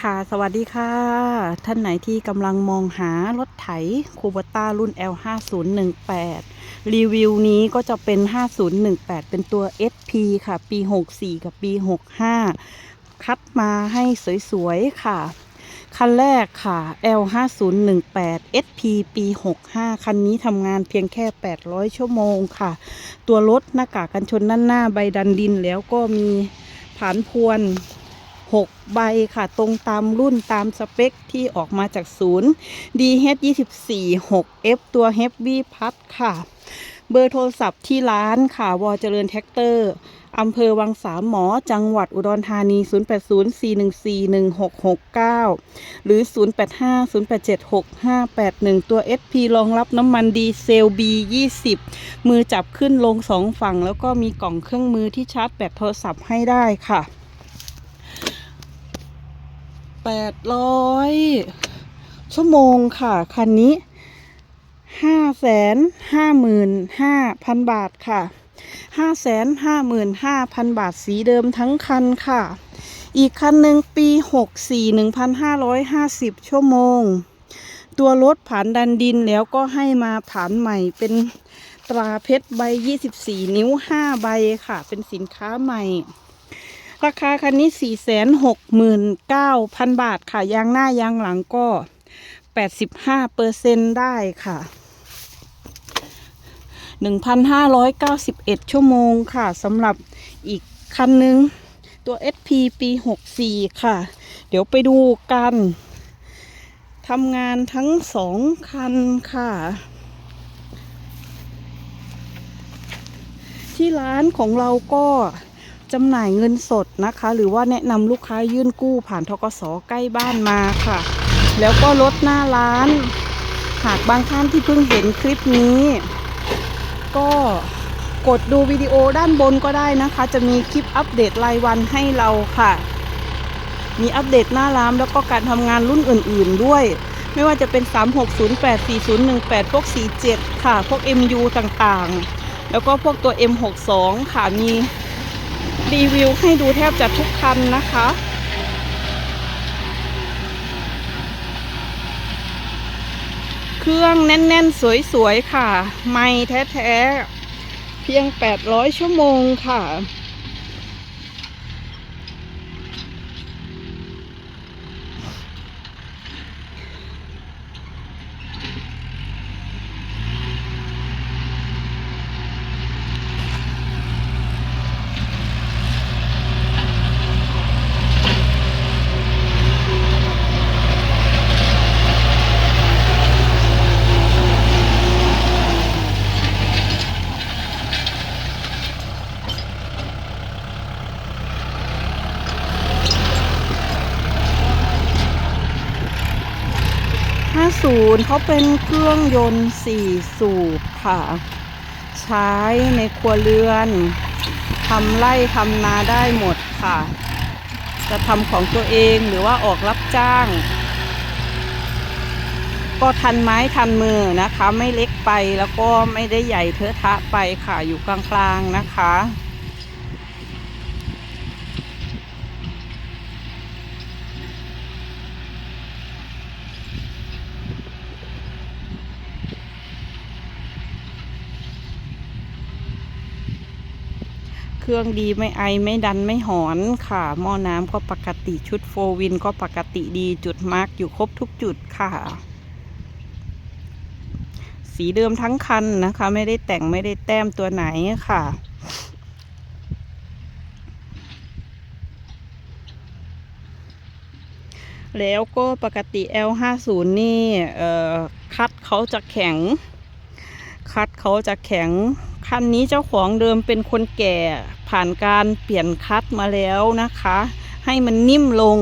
ค่ะสวัสดีค่ะ ท่านไหนที่กำลังมองหารถไถคูบต้ารุ่น L5018 รีวิวนี้ก็จะเป็น 5018 เป็นตัว SP ค่ะ ปี 64 กับปี 65 คัดมาให้สวยๆ ค่ะ คันแรกค่ะ L5018 SP ปี 65 คันนี้ทำงานเพียงแค่ 800 ชั่วโมงค่ะ ตัวรถหน้ากากกันชนด้านหน้าใบดันดินแล้วก็มีผานพวน 6 ใบค่ะ ตรงตามรุ่นตามสเปคที่ออกมาจากศูนย์ DH 24 6F ตัว Heavy พัดค่ะ เบอร์โทรศัพท์ที่ร้านค่ะ วอเจริญแท็กเตอร์อำเภอวังสามหมอ จังหวัดอุดรธานี 0804141669 หรือ 0850876581 ตัว SP รองรับน้ำมันดีเซล B20 มือจับขึ้นลงสองฝั่ง แล้วก็มีกล่องเครื่องมือที่ชาร์จแบตโทรศัพท์ให้ได้ค่ะ แปดร้อยชั่วโมงค่ะ คันนี้ห้าแสนห้าหมื่นห้าพันบาทค่ะห้าแสนห้าหมื่นห้าพันบาทสีเดิมทั้งคันค่ะ อีกคันหนึ่งปีหกสี่หนึ่งพันห้าร้อยห้าสิบชั่วโมง ตัวรถผ่านดันดินแล้วก็ให้มาผ่านใหม่เป็นตราเพชรใบยี่สิบสี่นิ้วห้าใบค่ะ เป็นสินค้าใหม่ ราคาคันนี้469,000บาทค่ะ ยางหน้ายางหลังก็85เปอร์เซ็นได้ค่ะ1,591ชั่วโมงค่ะสำหรับอีกคันหนึ่งตัว SP ปี64ค่ะ เดี๋ยวไปดูกันทำงานทั้งสองคันค่ะ ที่ร้านของเราก็ จำหน่ายเงินสดนะคะ หรือว่าแนะนำลูกค้ายื่นกู้ผ่านทกสใกล้บ้านมาค่ะ แล้วก็ลดหน้าร้าน หากบางท่านที่เพิ่งเห็นคลิปนี้ ก็กดดูวิดีโอด้านบนก็ได้นะคะ จะมีคลิปอัปเดตรายวันให้เราค่ะ มีอัปเดตหน้าร้านแล้วก็การทำงานรุ่นอื่น ๆ ด้วย ไม่ว่าจะเป็น 3608 4018 พวก 47 ค่ะ พวก MU ต่างๆ แล้วก็พวกตัว M62 ค่ะมี รีวิวให้ดูแทบจะทุกคันนะคะ เครื่องแน่น ๆ สวย ๆ ค่ะ ไม่แท้ ๆ เพียง 800 ชั่วโมงค่ะ 50เขาเป็นเครื่องยนต์ 4 สูบค่ะ ใช้ในครัวเรือนทำไร่ทำนาได้หมดค่ะ จะทำของตัวเองหรือว่าออกรับจ้าง ก็ทันไม้ทันมือนะคะ ไม่เล็กไปแล้วก็ไม่ได้ใหญ่เทอะทะไปค่ะอยู่กลางๆนะคะ เครื่องดีไม่ไอไม่ดันไม่หอนค่ะ หม้อน้ำก็ปกติชุดโฟวินก็ปกติดีจุดมาร์กอยู่ครบทุกจุดค่ะ สีเดิมทั้งคันนะคะ ไม่ได้แต่งไม่ได้แต้มตัวไหนค่ะแล้วก็ปกติ L50 นี่เอ่คัดเขาจะแข็ง คัดเขาจะแข็ง คันนี้เจ้าของเดิมเป็นคนแก่ ผ่านการเปลี่ยนคัดมาแล้วนะคะ ให้มันนิ่มลง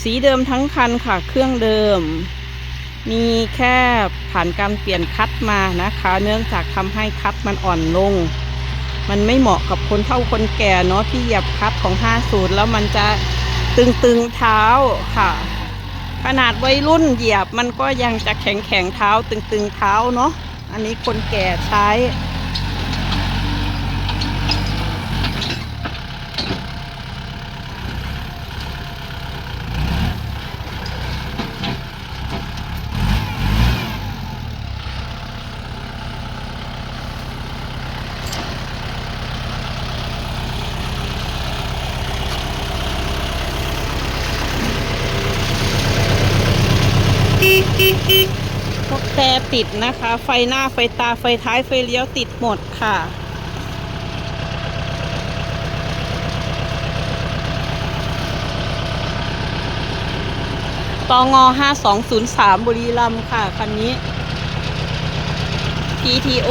สีเดิมทั้งคันค่ะเครื่องเดิม มีแค่ผ่านการเปลี่ยนคัดมานะคะ เนื่องจากทำให้คัดมันอ่อนลง มันไม่เหมาะกับคนเฒ่าคนแก่เนาะที่เหยียบคัดของ 50 แล้วมันจะ ตึงๆเท้าค่ะ ขนาดวัยรุ่นเหยียบมันก็ยังจะแข็งแข็งๆเท้า ตึงๆเท้าเนาะอันนี้คนแก่ใช้ แต่ติดนะคะ ไฟหน้าไฟตาไฟท้ายไฟเลี้ยวติดหมดค่ะ ตองอ5203 บุรีรัมย์ค่ะ คันนี้ PTO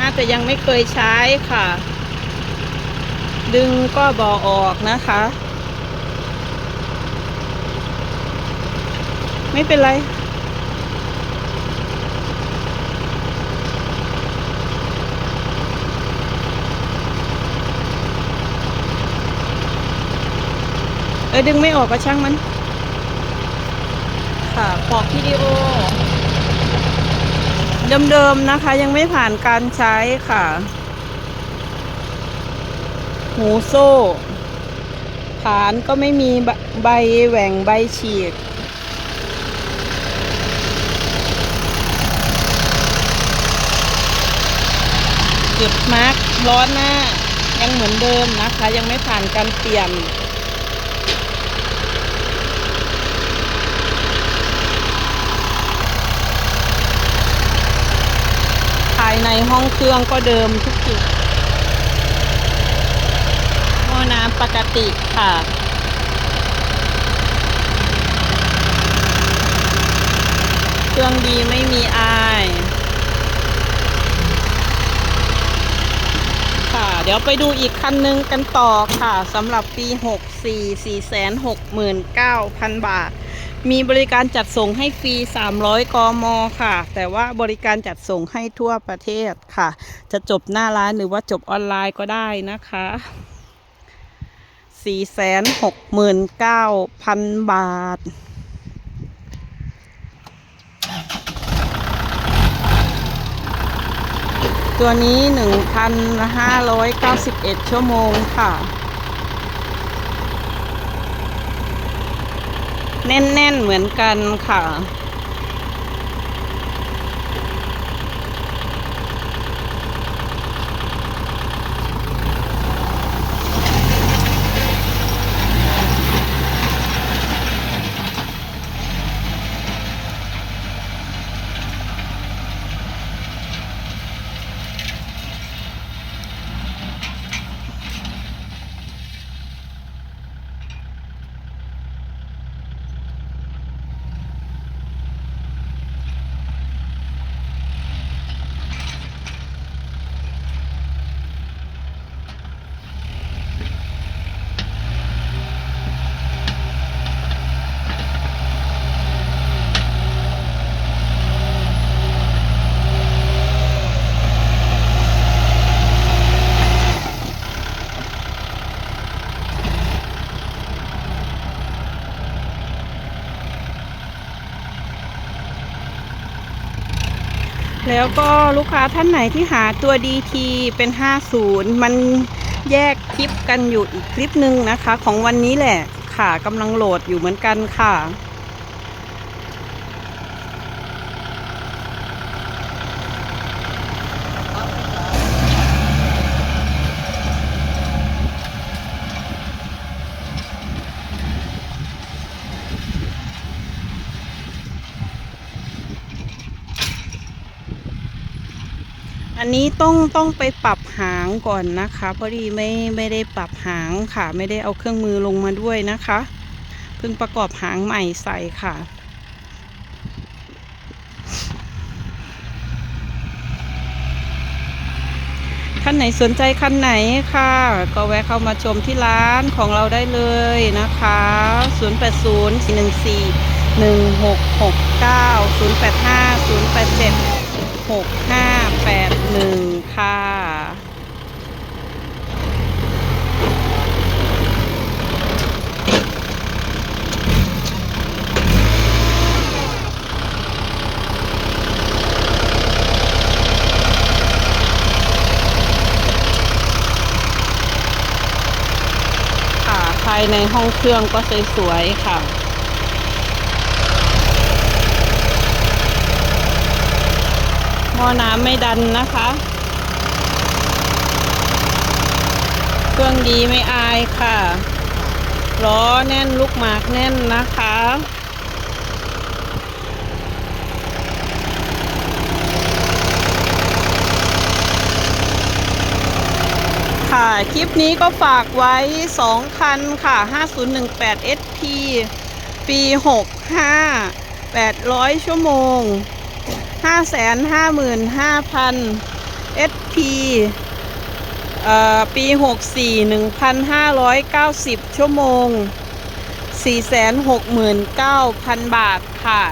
น่าจะยังไม่เคยใช้ค่ะ ดึงก็บอออกนะคะ ไม่เป็นไร ออดึงไม่ออกก็ช่างมัน ค่ะปอกวิดีโอ เดิมๆนะคะ ยังไม่ผ่านการใช้ค่ะ หูโซ่ ฐานก็ไม่มีใบใบแหว่งใบฉีกจุดมาร์กล้อหน้ายังเหมือนเดิมนะคะ ยังไม่ผ่านการเปลี่ยน ภาย ในห้องเครื่องก็เดิมทุกจุดหม้อน้ำปกติค่ะเครื่องดีไม่มีอายค่ะ เดี๋ยวไปดูอีกคันนึงกันต่อค่ะสำหรับปี 64 469,000 บาท มีบริการจัดส่งให้ฟรี 300 กม ค่ะ แต่ว่าบริการจัดส่งให้ทั่วประเทศค่ะ จะจบหน้าร้านหรือว่าจบออนไลน์ก็ได้นะคะ469,000 บาท ตัวนี้ 1,591 ชั่วโมงค่ะ แน่นๆเหมือนกันค่ะ แล้วก็ลูกค้าท่านไหนที่หาตัว DT เป็น 50 มันแยกคลิปกันอยู่อีกคลิปหนึ่งนะคะ ของวันนี้แหละค่ะกำลังโหลดอยู่เหมือนกันค่ะ อันนี้ต้องต้องไปปรับหางก่อนนะคะพอดีไม่ไม่ได้ปรับหางค่ะ ไม่ได้เอาเครื่องมือลงมาด้วยนะคะเพิ่งประกอบหางใหม่ใส่ค่ะ ท่านไหนสนใจคันไหนค่ะ ก็แวะเข้ามาชมที่ร้านของเราได้เลยนะคะ 080 414 1669 085 087 หกห้าแปดหนึ่งค่ะ ภายในห้องเครื่องก็สวยๆค่ะ หม้อน้ำไม่ดันนะคะ เครื่องดีไม่อายค่ะล้อแน่นลูกหมากแน่นนะคะค่ะ คลิปนี้ก็ฝากไว้ 2 คันค่ะ 5018 SP ปี 65 800 ชั่วโมง 555,000 SP เอ่อปี64 1,590ชั่วโมง469,000บาทค่ะ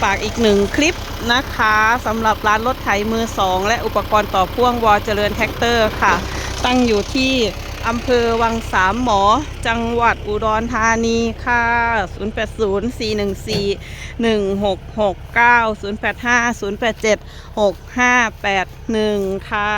ฝากอีกหนึ่งคลิปนะคะสำหรับร้านรถไถมือสองและอุปกรณ์ต่อพ่วงวอเจริญแท็กเตอร์ค่ะ ตั้งอยู่ที่ อำเภอวังสามหมอ จังหวัดอุดรธานีค่ะ 0804141669 085 087 6581 ค่ะ